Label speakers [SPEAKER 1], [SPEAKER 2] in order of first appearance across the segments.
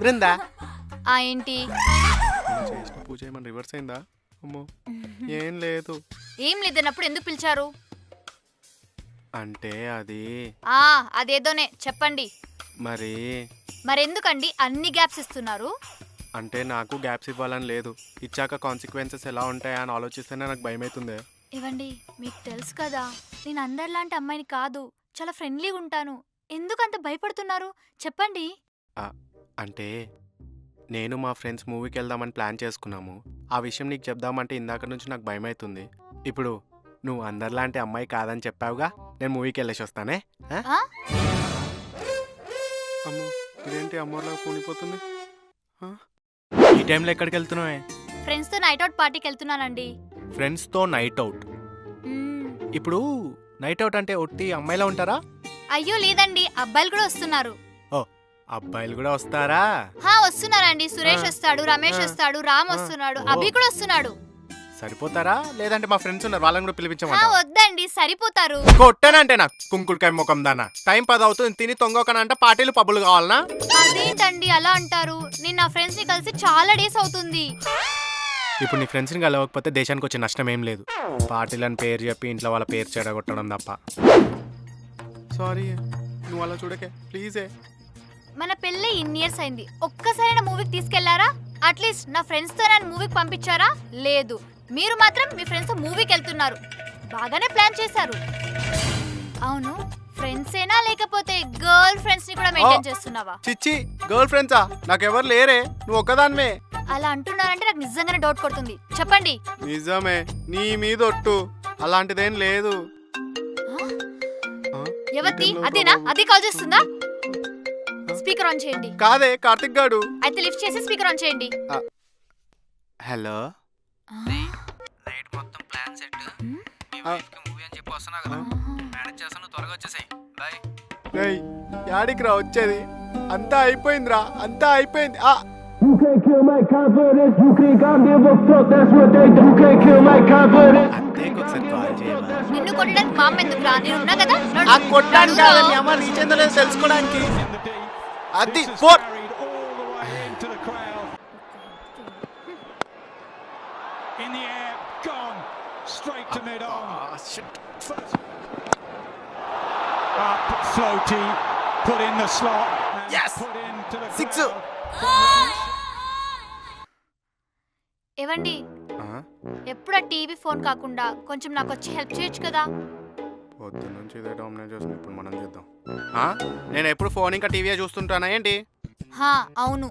[SPEAKER 1] బృందా?
[SPEAKER 2] ఆ ఏంటి?
[SPEAKER 1] చేసిన పూజ ఏమన్నా రివర్స్ అయిందా? అమ్మో ఏం లేదు.
[SPEAKER 2] ఏం లేదన్నప్పుడు ఎందుకు పిలిచారు?
[SPEAKER 1] అంటే అది
[SPEAKER 2] ఆ అదేదోనే చెప్పండి.
[SPEAKER 1] మరి
[SPEAKER 2] మరెందుకండి అన్ని గ్యాప్స్ ఇస్తున్నారు?
[SPEAKER 1] అంటే నాకు గ్యాప్స్ ఇవ్వాలని లేదు. ఇచ్చాక కాన్సిక్వెన్సెస్ ఎలా ఉంటాయా అని ఆలోచిస్తేనే నాకు భయం అవుతుంది
[SPEAKER 2] ఇవ్వండి మీకు తెలుసు కదా నేను అందరిలాంటి అమ్మాయిని కాదు చాలా ఫ్రెండ్లీగా ఉంటాను. ఎందుకు అంత భయపడుతున్నారు? చెప్పండి.
[SPEAKER 1] అంటే నేను మా ఫ్రెండ్స్ మూవీకి వెళ్దామని ప్లాన్ చేసుకున్నాము. ఆ విషయం నీకు చెప్దామంటే ఇందాక నుంచి నాకు భయం అవుతుంది ఇప్పుడు నువ్వు అందరిలాంటి అమ్మాయి కాదని చెప్పావుగా నేను మూవీకి వెళ్ళేసి వస్తానే? అమ్మో ఇదేంటి అమ్మోర్లా కూలిపోతుంది? ఈ టైంలో ఎక్కడికి వెళ్తున్నావే?
[SPEAKER 2] ఫ్రెండ్స్తో నైట్ అవుట్ పార్టీకి వెళ్తున్నానండి.
[SPEAKER 1] ఫ్రెండ్స్తో నైట్ అవుట్. ఇప్పుడు నైట్ అవుట్ అంటే ఒట్టి అమ్మాయిలా ఉంటారా?
[SPEAKER 2] అయ్యో లేదండి. అబ్బాయిలు కూడా వస్తున్నారు.
[SPEAKER 1] అబ్బాయిలు కూడా వస్తారా?
[SPEAKER 2] హా వస్తున్నారండి. సురేష్. వస్తాడు రమేష్. వస్తాడు రామ్. వస్తున్నాడు. అభి కూడా వస్తున్నాడు.
[SPEAKER 1] సరిపోతారా? లేదంటే మా ఫ్రెండ్స్ ఉన్నారు వాళ్ళని కూడా
[SPEAKER 2] హా
[SPEAKER 1] పిలిపించమంటావా
[SPEAKER 2] వద్దండి సరిపోతారు.
[SPEAKER 1] కొట్టానంటే నాకు కుంకుడుకాయ ముఖం దానా. టైం పది అవుతుంది తిని తొంగొకనంటే పార్టీలు పబ్బులు కావాలనా?
[SPEAKER 2] అదేంటండి అలా అంటారు. నేను నా ఫ్రెండ్స్ని కలిసి చాలా డేస్ అవుతుంది.
[SPEAKER 1] ఇప్పుడు నీ ఫ్రెండ్స్ని కలవకపోతే దేశానికి వచ్చే నష్టం ఏం లేదు. పార్టీలని పేరు చెప్పి ఇంట్లో వాళ్ళ పేరు చెడగొట్టడం తప్ప. సారీ నువ్వు అలా చూడకే ప్లీజే
[SPEAKER 2] మన పెళ్ళి ఇన్ని ఇయర్స్ అయింది. ఒక్కసారైనా మూవీకి తీసుకెళ్ళారా? అట్లీస్ట్ నా ఫ్రెండ్స్తో నన్ను మూవీకి పంపించారా? లేదు. మీరు మాత్రం మీ ఫ్రెండ్స్ మూవీకి వెళ్తున్నారు. బాగానే ప్లాన్ చేశారు. అవును. ఫ్రెండ్స్ ఏనా లేకపోతే గర్ల్ ఫ్రెండ్స్ని కూడా మెయింటైన్ చేస్తున్నావా?
[SPEAKER 1] చిచ్చి గర్ల్ ఫ్రెండ్సా? నాకెవరు లేరే. నువ్వు ఒక్కదానివే
[SPEAKER 2] అలా అంటున్నారంటే నాకు నిజంగానే డౌట్ కొడుతుంది. చెప్పండి.
[SPEAKER 1] నిజమే. నీ మీద ఒట్టు అలాంటిదేం లేదు. ఇదెన్నో
[SPEAKER 2] అదేనా. అది కాల్ చేస్తుందా? స్పీకర్ ఆన్ చేయండి
[SPEAKER 1] కాదే కార్తిక్ గాడు
[SPEAKER 2] అయితే లిఫ్ట్ చేసి స్పీకర్ ఆన్ చేయండి
[SPEAKER 1] హలో
[SPEAKER 3] నైట్ మొత్తం ప్లాన్ సెట్? మీ. వైఫ్కి మూవీ అని చెప్పి వస్తున్నా కదా మేనేజ్ చేస్తాను త్వరగా వచ్చేసాయి బాయ్
[SPEAKER 1] రేయ్ యాడికి రా వచ్చేది అంతా అయిపోయిందిరా అంతా అయిపోయింది ఆ
[SPEAKER 4] You can't kill my confidence. You think I give a fuck? That's what they do. You can't kill my confidence.
[SPEAKER 2] నిన్ను కొట్టడానికి మా అమ్మ ఎందుకు రా నేను ఉన్నా కదా నడు.
[SPEAKER 1] ఆ కొట్టడానికి
[SPEAKER 2] నడురా.
[SPEAKER 1] కాదని అమ్మ రీచ్ ఎంతో లేదు తెలుసుకోవడానికి అది for
[SPEAKER 5] carried all the way into the crowd. In the air, gone straight to mid on. Up, floaty, put in the slot. And
[SPEAKER 1] Yes!
[SPEAKER 5] Put into the
[SPEAKER 1] Six.
[SPEAKER 5] crowd.
[SPEAKER 2] ఏవండి ఎప్పుడు ఆ టీవీ ఫోన్ కాకుండా కొంచెం నాకు వచ్చి help చేయొచ్చు కదా
[SPEAKER 1] పొద్దు నుంచి ఇదే డామినేట్ చేస్తుంది. ఇప్పుడు మనం చేద్దాం. ఆ? నేను ఎప్పుడు ఫోన్ ఇంకా టీవీ చూస్తుంటానా? ఏంటి?
[SPEAKER 2] హా అవును.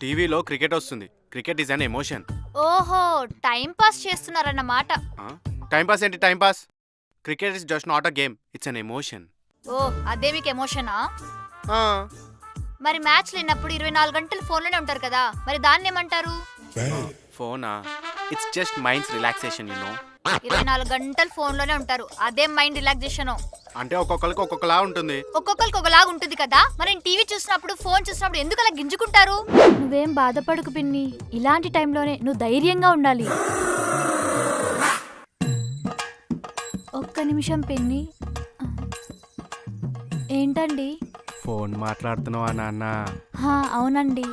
[SPEAKER 1] టీవీలో క్రికెట్ వస్తుంది. క్రికెట్ ఈజ్ అన్ ఎమోషన్
[SPEAKER 2] ఓహో టైం పాస్ చేస్తున్నారన్నమాట.
[SPEAKER 1] టైం పాస్ ఏంటి? Time pass cricket is just not a game it's an emotion
[SPEAKER 2] ఓ అదే మీకు ఎమోషనా మరి మ్యాచ్ లేనప్పుడు ఇరవై నాలుగు గంటలు ఫోన్లోనే ఉంటారు కదా. మరి దాన్ని ఏమంటారు
[SPEAKER 1] ఫోనా it's just minds relaxation you know
[SPEAKER 2] ఇరవై నాలుగు గంటలు ఫోన్లోనే ఉంటారు. అదే మైండ్ రిలాక్సేషన్.
[SPEAKER 1] అంటే ఒక్కొక్కరికి ఒక్కొక్కలా ఉంటుంది.
[SPEAKER 2] ఒక్కొక్కరికి ఒకలాగా ఉంటుంది కదా? మరి టీవీ చూసినప్పుడు ఫోన్ చూసినప్పుడు ఎందుకు అలా గింజుకుంటారు? నువ్వేం బాధపడకు పిన్ని. ఇలాంటి టైంలోనే నువ్వు ధైర్యంగా ఉండాలి. ఒక్క నిమిషం పిన్ని. ఏంటండి?
[SPEAKER 1] ఫోన్ మాట్లాడుతున్నావా నాన్న?
[SPEAKER 2] హా అవునండి.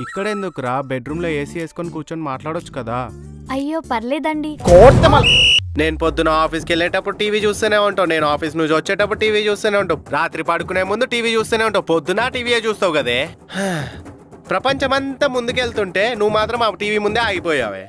[SPEAKER 1] ఇక్కడ ఎందుకురా బెడ్రూమ్లో ఏసీ వేసుకొని కూర్చొని మాట్లాడొచ్చు కదా?
[SPEAKER 2] అయ్యో పర్లేదండి.
[SPEAKER 1] నేను పొద్దున ఆఫీస్కి వెళ్ళేటప్పుడు టీవీ చూస్తూనే ఉంటావు. నేను ఆఫీస్ నుంచి వచ్చేటప్పుడు టీవీ చూస్తూనే ఉంటావు. రాత్రి పడుకునే ముందు టీవీ చూస్తూనే ఉంటావు. పొద్దున టీవీ చూస్తావు కదే. ప్రపంచమంతా ముందుకెళ్తుంటే నువ్వు మాత్రం ఆ టీవీ ముందే ఆగిపోయావే.